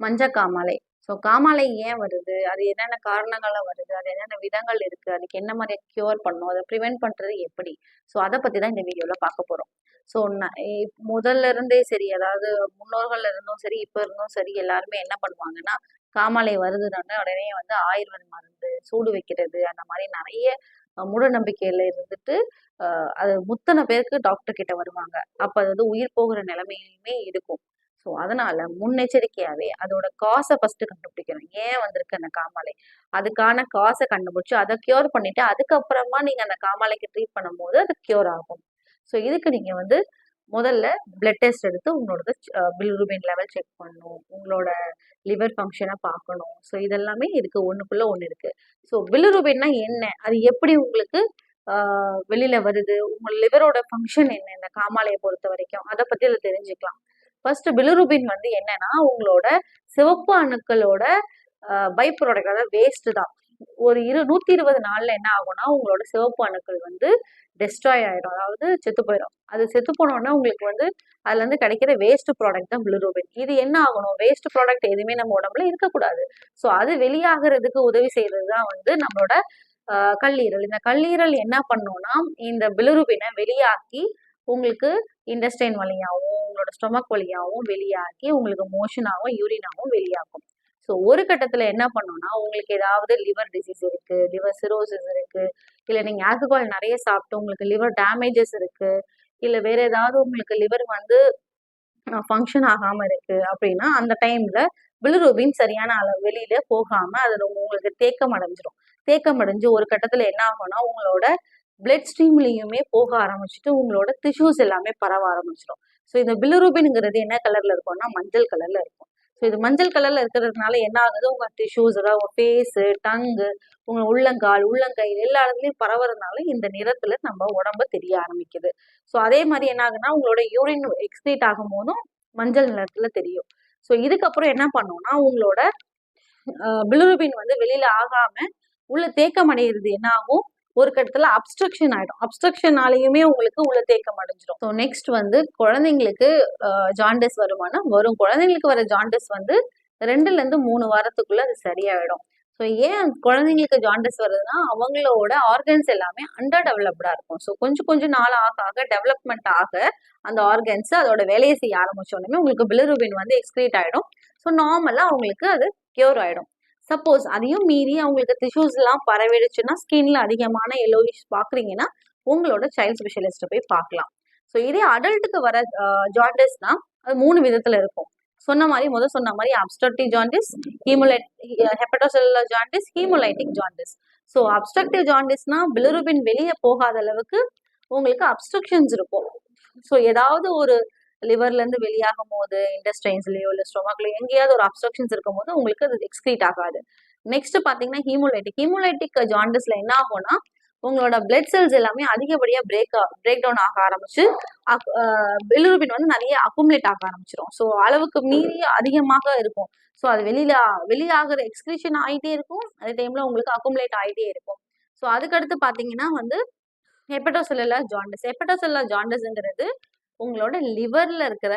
மஞ்ச காமாலை. ஸோ காமாலை ஏன் வருது? அது என்னென்ன காரணங்களாக வருது? அது என்னென்ன விதங்கள் இருக்குது அதுக்கு என்ன மாதிரி கியூர் பண்ணும்? அதை ப்ரிவென்ட் பண்ணுறது எப்படி? ஸோ அதை பற்றி தான் இந்த வீடியோவில் பார்க்க போகிறோம் ஸோ முதல்ல இருந்தே சரி அதாவது முன்னோர்கள் இருந்தும் சரி இப்போ இருந்தும் சரி எல்லாருமே என்ன பண்ணுவாங்கன்னா காமாலை வருதுன்னு உடனே வந்து ஆயுர்வேத மருந்து சூடு வைக்கிறது அந்த மாதிரி நிறைய மூட நம்பிக்கையில இருந்துட்டு அது முத்தனை பேருக்கு டாக்டர் கிட்ட வருவாங்க. அப்போ அது வந்து உயிர் போகிற நிலைமையிலுமே இருக்கும். ஸோ அதனால முன்னெச்சரிக்கையாவே அதோட காசை ஃபர்ஸ்ட் கண்டுபிடிக்கணும். ஏன் வந்திருக்கு அந்த காமாலை? அதுக்கான காசை கண்டுபிடிச்சு அதை கியூர் பண்ணிட்டு அதுக்கப்புறமா நீங்க அந்த காமாலைக்கு ட்ரீட் பண்ணும்போது அது கியூர் ஆகும். ஸோ இதுக்கு நீங்க வந்து முதல்ல பிளட் டெஸ்ட் எடுத்து உங்களோட பில்ரூபின் லெவல் செக் பண்ணணும். உங்களோட லிவர் ஃபங்க்ஷனை பார்க்கணும். ஸோ இதெல்லாமே இதுக்கு ஒன்றுக்குள்ளே ஒன்று இருக்குது ஸோ பில்ரூபின்னா என்ன? அது எப்படி உங்களுக்கு வெளியில் வருது? உங்கள் லிவரோட ஃபங்க்ஷன் என்ன? இந்த காமாலையை பொறுத்த வரைக்கும் அதை பற்றி அதில் தெரிஞ்சுக்கலாம். ஃபர்ஸ்ட் பிலிருபின் வந்து என்னன்னா உங்களோட சிவப்பு அணுக்களோட பை ப்ராடக்ட் அதாவது வேஸ்ட் தான். ஒரு இரு நூத்தி இருபது நாள்ல என்ன ஆகும்னா உங்களோட சிவப்பு அணுக்கள் வந்து டெஸ்ட்ராய் ஆயிடும். அதாவது செத்து போயிடும். அது செத்து போனோடனே உங்களுக்கு வந்து அதுல இருந்து கிடைக்கிற வேஸ்ட் ப்ராடக்ட் தான் பிலிருபின் இது என்ன ஆகணும்? வேஸ்ட் ப்ராடக்ட் எதுவுமே நம்ம உடம்புல இருக்கக்கூடாது. ஸோ அது வெளியாகிறதுக்கு உதவி செய்யறது தான் வந்து நம்மளோட கல்லீரல். இந்த கல்லீரல் என்ன பண்ணும்னா இந்த பிலிருபினை வெளியாக்கி உங்களுக்கு இண்டஸ்டைன் வழியாகவும் உங்களோட ஸ்டொமக் வழியாகவும் வெளியாக்கி உங்களுக்கு மோஷனாகவும் யூரினாகவும் வெளியாகும். ஸோ ஒரு கட்டத்தில் என்ன பண்ணோன்னா உங்களுக்கு ஏதாவது லிவர் டிசீஸ் இருக்குது லிவர் சிரோசிஸ் இருக்குது இல்லை நீங்கள் ஆல்கஹால் நிறைய சாப்பிட்டு உங்களுக்கு லிவர் டேமேஜஸ் இருக்குது இல்லை வேறு ஏதாவது உங்களுக்கு லிவர் வந்து ஃபங்க்ஷன் ஆகாமல் இருக்குது அப்படின்னா அந்த டைமில் பிலிரூபின் சரியான அளவு வெளியில போகாமல் அதில் உங்களுக்கு தேக்கம் அடைஞ்சிரும். தேக்கம் அடைஞ்சு ஒரு கட்டத்தில் என்ன ஆகும்னா உங்களோட பிளட் ஸ்ட்ரீம்லேயுமே போக ஆரம்பிச்சுட்டு உங்களோட டிஷ்யூஸ் எல்லாமே பரவ ஆரம்பிச்சிடும் ஸோ இந்த பிலிரூபின்ங்கிறது என்ன கலரில் இருக்கும்னா மஞ்சள் கலரில் இருக்கும். ஸோ இது மஞ்சள் கலரில் இருக்கிறதுனால என்ன ஆகுது? உங்கள் டிஷ்யூஸ் அதாவது உங்கள் ஃபேஸு டங்கு உங்கள் உள்ளங்கால் உள்ளங்கை எல்லா இடத்துலையும் பரவுறதுனால இந்த நிறத்தில் நம்ம உடம்ப தெரிய ஆரம்பிக்குது. ஸோ அதே மாதிரி என்ன ஆகுதுன்னா உங்களோட யூரின் எக்ஸ்க்ரீட் ஆகும் போதும் மஞ்சள் நிறத்தில் தெரியும். ஸோ இதுக்கப்புறம் என்ன பண்ணோம்னா உங்களோட பிலிருபின் வந்து வெளியில் ஆகாமல் உள்ள தேக்கம் அடைகிறது என்ன ஆகும்? ஒரு கட்டத்துல அப்ஸ்ட்ரக்ஷன் ஆயிடும். அப்ஸ்ட்ரக்ஷனாலையுமே உங்களுக்கு உள்ள தேக்கம் அடைஞ்சிடும் ஸோ நெக்ஸ்ட் வந்து குழந்தைங்களுக்கு ஜாண்டிஸ் வருமானம் வரும். குழந்தைங்களுக்கு வர ஜாண்டிஸ் வந்து ரெண்டுல இருந்து மூணு வாரத்துக்குள்ள அது சரியாயிடும். ஸோ ஏன் குழந்தைங்களுக்கு ஜாண்டிஸ் வருதுன்னா அவங்களோட ஆர்கன்ஸ் எல்லாமே அண்டர் டெவலப்டா இருக்கும். ஸோ கொஞ்சம் கொஞ்சம் நாள் ஆக ஆக டெவலப்மெண்ட் ஆக அந்த ஆர்கன்ஸ் அதோட வேலையை செய்ய ஆரம்பிச்சோடனே உங்களுக்கு பிலருபின் வந்து எக்ஸ்கிரீட் ஆயிடும். ஸோ நார்மலாக அவங்களுக்கு அது கியூர் ஆயிடும். சப்போஸ் அதையும் மீறி அவங்களுக்கு திஷ்யூஸ்லாம் பரவிடுச்சுன்னா ஸ்கின்ல அதிகமான எல்லோயிஷ் பார்க்குறீங்கன்னா உங்களோட சைல்ட் ஸ்பெஷலிஸ்ட்டை போய் பார்க்கலாம். ஸோ இதே அடல்ட்டுக்கு வர ஜாண்டிஸ்னா அது மூணு விதத்துல இருக்கும். சொன்ன மாதிரி முதல் சொன்ன மாதிரி obstructive jaundice hemolytic hepatocellular jaundice hemolytic jaundice so obstructive ஜாண்டிஸ்னா bilirubin வெளியே போகாத அளவுக்கு உங்களுக்கு அப்ஸ்ட்ரக்ஷன்ஸ் இருக்கும். ஸோ ஏதாவது ஒரு லிவர்ல இருந்து வெளியாகும் போது இண்டஸ்ட்ரைன்ஸ்லயோ இல்லை ஸ்டொமக்லயோ எங்கேயாவது ஒரு அப்ஸ்ட்ரக்ஷன்ஸ் இருக்கும் போது உங்களுக்கு அது எக்ஸ்கிரீட் ஆகாது. நெக்ஸ்ட் பாத்தீங்கன்னா ஹீமோலைட்டிக் ஹீமோலைட்டிக் ஜாண்டிஸ்ல என்ன ஆகும்னா உங்களோட பிளட் செல்ஸ் எல்லாமே அதிகப்படியா பிரேக் பிரேக் டவுன் ஆக ஆரம்பிச்சு பிலிருபின் வந்து நிறைய அக்குமுலேட் ஆக ஆரம்பிச்சிடும் ஸோ அளவுக்கு மீறி அதிகமாக இருக்கும். ஸோ அது வெளியில வெளியாகிற எக்ஸ்கிரிஷன் ஆகிட்டே இருக்கும். அதே டைம்ல உங்களுக்கு அக்குமுலேட் ஆகிட்டே இருக்கும். ஸோ அதுக்கடுத்து பாத்தீங்கன்னா வந்து ஹெப்படோசெல்லுலர் ஜாண்டிஸ் ஹெப்படோசெல்லுலர் ஜாண்டஸ்ங்கிறது உங்களோட லிவர்ல இருக்கிற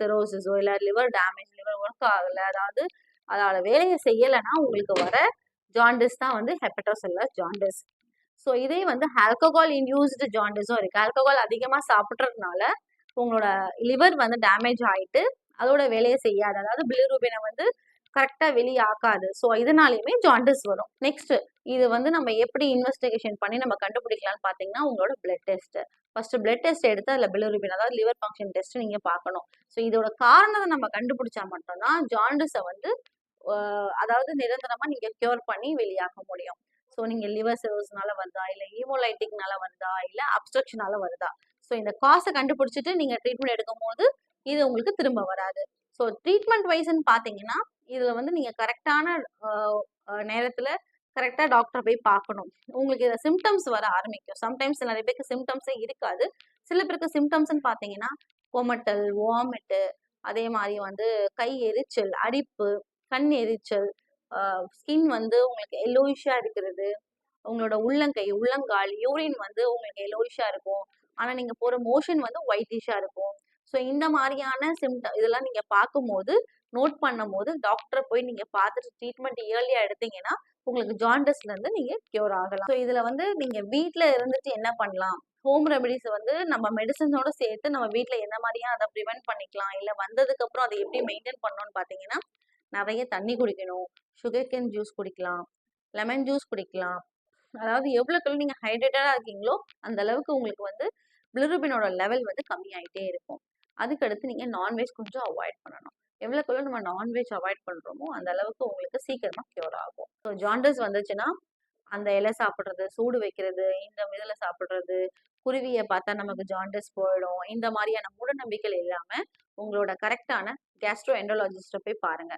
செரோசிஸோ இல்ல லிவர் டேமேஜ் லிவர் ஒர்க் ஆகல அதாவது அதோட வேலையை செய்யலைன்னா உங்களுக்கு வர ஜாண்டிஸ் தான் வந்து ஹெப்படோசெல்லர் ஜாண்டிஸ் ஸோ இதே வந்து ஆல்கஹால் இன்டியூஸ்டு ஜாண்டிஸும் இருக்கு. ஆல்கஹால் அதிகமாக சாப்பிட்றதுனால உங்களோட லிவர் வந்து டேமேஜ் ஆகிட்டு அதோட வேலையை செய்யாது. அதாவது பிலிரூபினை வந்து கரெக்டாக வெளியாகாது ஸோ இதனாலையுமே ஜாண்டிஸ் வரும். நெக்ஸ்ட் இது வந்து நம்ம எப்படி இன்வெஸ்டிகேஷன் பண்ணி நம்ம கண்டுபிடிக்கலாம்னு பார்த்தீங்கன்னா உங்களோட blood test first blood test எடுத்து அதில் பிலிருபின் அதாவது லிவர் ஃபங்க்ஷன் டெஸ்ட் நீங்கள் பார்க்கணும். ஸோ இதோட காரணத்தை நம்ம கண்டுபிடிச்சா மட்டும்தான் ஜாண்டிஸை வந்து அதாவது நிரந்தரமாக நீங்கள் கியூர் பண்ணி வெளியாக முடியும். ஸோ நீங்கள் லிவர் சிரோஸ்னால வருதா? இல்லை ஈமோலைட்டிக்னால வருதா? இல்லை அப்ஸ்ட்ரக்ஷனால வருதா? ஸோ இந்த காசை கண்டுபிடிச்சிட்டு நீங்கள் ட்ரீட்மெண்ட் எடுக்கும் போது இது உங்களுக்கு திரும்ப வராது. ஸோ ட்ரீட்மெண்ட் வைஸ்ன்னு பார்த்தீங்கன்னா இதில் வந்து நீங்கள் கரெக்டான நேரத்தில் கரெக்டாக டாக்டரை போய் பார்க்கணும் உங்களுக்கு இதில் சிம்டம்ஸ் வர ஆரம்பிக்கும். சம்டைம்ஸ் நிறைய பேருக்கு சிம்டம்ஸே இருக்காது. சில பேருக்கு சிம்டம்ஸ்ன்னு பார்த்தீங்கன்னா கொமட்டல் வாமிட்டு அதே மாதிரி வந்து கை எரிச்சல் அரிப்பு கண் எரிச்சல் ஸ்கின் வந்து உங்களுக்கு எல்லோயிஷாக இருக்கிறது. உங்களோட உள்ளங்கை உள்ளங்கால் யூரின் வந்து உங்களுக்கு எல்லோயிஷாக இருக்கும். ஆனால் நீங்கள் போகிற மோஷன் வந்து ஒயிட்டிஷாக இருக்கும். ஸோ இந்த மாதிரியான சிம்டம் இதெல்லாம் நீங்கள் பார்க்கும்போது நோட் பண்ணும்போது டாக்டரை போய் நீங்கள் பார்த்துட்டு ட்ரீட்மெண்ட் இயர்லியாக எடுத்தீங்கன்னா உங்களுக்கு ஜாண்டஸ்லேருந்து நீங்கள் க்யூர் கியூர் ஆகலாம். ஸோ இதில் வந்து நீங்கள் வீட்டில் இருந்துட்டு என்ன பண்ணலாம்? ஹோம் ரெமெடிஸ் வந்து நம்ம மெடிசன்ஸோட சேர்த்து நம்ம வீட்டில் என்ன மாதிரியா அதை ப்ரிவென்ட் பண்ணிக்கலாம்? இல்லை வந்ததுக்கப்புறம் அதை எப்படி மெயின்டைன் பண்ணணும்னு பார்த்தீங்கன்னா நிறைய தண்ணி குடிக்கணும். சுகர் கேன் ஜூஸ் குடிக்கலாம். லெமன் ஜூஸ் குடிக்கலாம். அதாவது எவ்வளோக்கு நீங்கள் ஹைட்ரேட்டடாக இருக்கீங்களோ அந்த அளவுக்கு உங்களுக்கு வந்து ப்ளூரூபினோட லெவல் வந்து கம்மியாயிட்டே இருக்கும். அதுக்கடுத்து நீங்க நான்வெஜ் கொஞ்சம் அவாய்ட் பண்ணணும். எவ்வளோக்குள்ள நம்ம நான்வெஜ் அவாய்ட் பண்றோமோ அந்த அளவுக்கு உங்களுக்கு சீக்கிரமா கியூர் ஆகும். ஸோ ஜாண்டஸ் வந்துச்சுன்னா அந்த இலை சாப்பிடுறது சூடு வைக்கிறது இந்த இதில் சாப்பிடுறது குருவியை பார்த்தா நமக்கு ஜாண்டஸ் போயிடும் இந்த மாதிரியான மூட இல்லாமல் இல்லாம உங்களோட கரெக்டான கேஸ்ட்ரோ எண்டோலாஜிஸ்ட்டை போய் பாருங்க.